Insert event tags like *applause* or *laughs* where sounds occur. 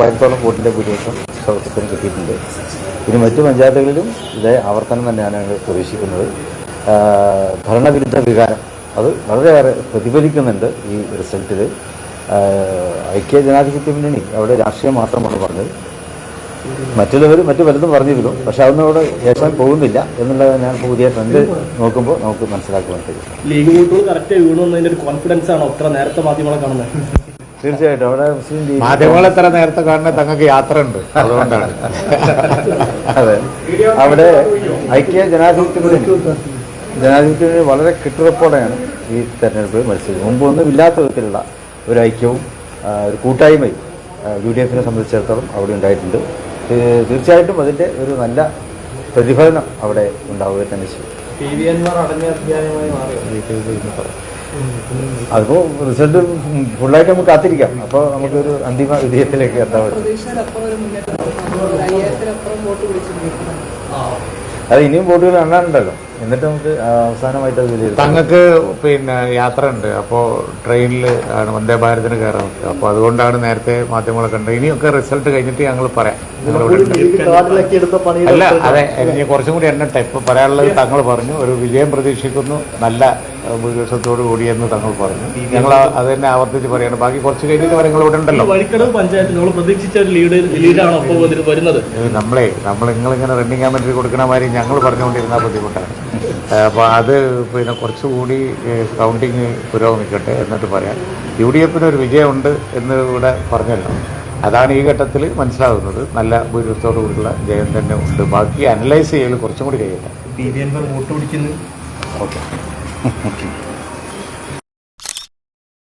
മൂവായിരത്തോളം വോട്ടിന്റെ ഭൂരിപക്ഷം സൗഹൃദത്തിന് കിട്ടിയിട്ടുണ്ട്. ഇനി മറ്റു പഞ്ചായത്തുകളിലും ഇതേ ആവർത്തനം തന്നെയാണ് ഞങ്ങൾ പ്രതീക്ഷിക്കുന്നത്. ഭരണവിരുദ്ധ വികാരം അത് വളരെയേറെ പ്രതിഫലിക്കുന്നുണ്ട് ഈ റിസൾട്ടിൽ ഐക്യ ജനാധിപത്യ മുന്നണി അവിടെ രാഷ്ട്രീയം മാത്രമാണ് പറഞ്ഞത്. മറ്റുള്ളവർ മറ്റു പലതും പറഞ്ഞിരുന്നു പക്ഷെ അതൊന്നും അവിടെ യേശാൻ പോകുന്നില്ല എന്നുള്ളത് ഞാൻ പുതിയ ട്രെൻഡ് നോക്കുമ്പോൾ നമുക്ക് മനസ്സിലാക്കുവാൻ കഴിയും. ലീഗ് കറക്റ്റ് വീണു എന്നതിന്റെ ഒരു കോൺഫിഡൻസ് ആണോ? അത്ര നേരത്തെ മാധ്യമങ്ങളെ കാണുന്നത്. തീർച്ചയായിട്ടും. അവിടെ മുസ്ലിം ലീഗ് മാധ്യമങ്ങൾ എത്ര നേരത്തെ കാണുന്ന തങ്ങൾക്ക് യാത്ര ഉണ്ട് അതുകൊണ്ടാണ്. അതെ. അവിടെ ഐക്യ ജനാധിപത്യ ജനാധിപത്യത്തിന് ജനാധിപത്യ മുന്നണി വളരെ കെട്ടുറപ്പോടെയാണ് ഈ തെരഞ്ഞെടുപ്പ് മത്സരിച്ചത്. മുമ്പൊന്നും ഇല്ലാത്ത വിധത്തിലുള്ള ഒരു ഐക്യവും ഒരു കൂട്ടായ്മയും യു ഡി എഫിനെ സംബന്ധിച്ചിടത്തോളം അവിടെ ഉണ്ടായിട്ടുണ്ട്. തീർച്ചയായിട്ടും അതിന്റെ ഒരു നല്ല പ്രതിഫലനം അവിടെ ഉണ്ടാവുക തന്നെ ചെയ്യും. പി വി എൻമാർ അടഞ്ഞ അതിപ്പോൾ റിസൾട്ട് ഫുള്ളായിട്ട് നമുക്ക് കാത്തിരിക്കാം. അപ്പോൾ നമുക്കൊരു അന്തിമ വിജയത്തിലേക്ക് എത്താൻ പറ്റും. അത് ഇനിയും വോട്ടുകൾ എണ്ണാനുണ്ടല്ലോ എന്നിട്ട് നമുക്ക് അവസാനമായിട്ട് അത് വിലയിരുത്താം. തങ്ങൾക്ക് പിന്നെ യാത്ര ഉണ്ട് അപ്പോൾ ട്രെയിനിൽ ആണ് വന്ദേ ഭാരതിന് കയറാൻ പറ്റുക. അപ്പോൾ അതുകൊണ്ടാണ് നേരത്തെ മാധ്യമങ്ങളൊക്കെ ഉണ്ട് ഇനിയൊക്കെ റിസൾട്ട് കഴിഞ്ഞിട്ട് ഞങ്ങൾ പറയാം. അല്ല അതെ ഇനി കുറച്ചും കൂടി എണ്ണട്ടെ. ഇപ്പൊ പറയാനുള്ളത് തങ്ങൾ പറഞ്ഞു. ഒരു വിജയം പ്രതീക്ഷിക്കുന്നു. നല്ല ഭൂരിപക്ഷത്തോടു കൂടിയെന്ന് തങ്ങൾ പറഞ്ഞു. ഞങ്ങൾ അത് തന്നെ ആവർത്തിച്ച് പറയാണ്. ബാക്കി കുറച്ച് കഴിഞ്ഞിട്ട് കാര്യങ്ങൾ ഇവിടെ ഉണ്ടല്ലോ. വഴിക്കടവ് പഞ്ചായത്ത് നമ്മൾ പ്രതീക്ഷിച്ച ഒരു ലീഡ് ലീഡാണ് അപ്പോൾ വന്നിട്ട് വരുന്നത്? നമ്മളെ നമ്മൾ നിങ്ങളിങ്ങനെ റണ്ണിങ് കമ്മിറ്റി കൊടുക്കുന്ന മാതിരി ഞങ്ങൾ പറഞ്ഞുകൊണ്ടിരുന്ന ബുദ്ധിമുട്ടാണ്. അപ്പോൾ അത് പിന്നെ കുറച്ചുകൂടി കൗണ്ടിങ് പുരോഗമിക്കട്ടെ എന്നിട്ട് പറയാം. യു ഡി എഫിന് ഒരു വിജയമുണ്ട് എന്ന് ഇവിടെ പറഞ്ഞല്ലോ. അതാണ് ഈ ഘട്ടത്തിൽ മനസ്സിലാകുന്നത്. നല്ല ഭൂരിപക്ഷത്തോടു കൂടിയുള്ള ജയം തന്നെ ഉണ്ട്. ബാക്കി അനലൈസ് ചെയ്യൽ കുറച്ചും കൂടി കഴിയട്ടെ. ഓക്കെ. Okay. *laughs*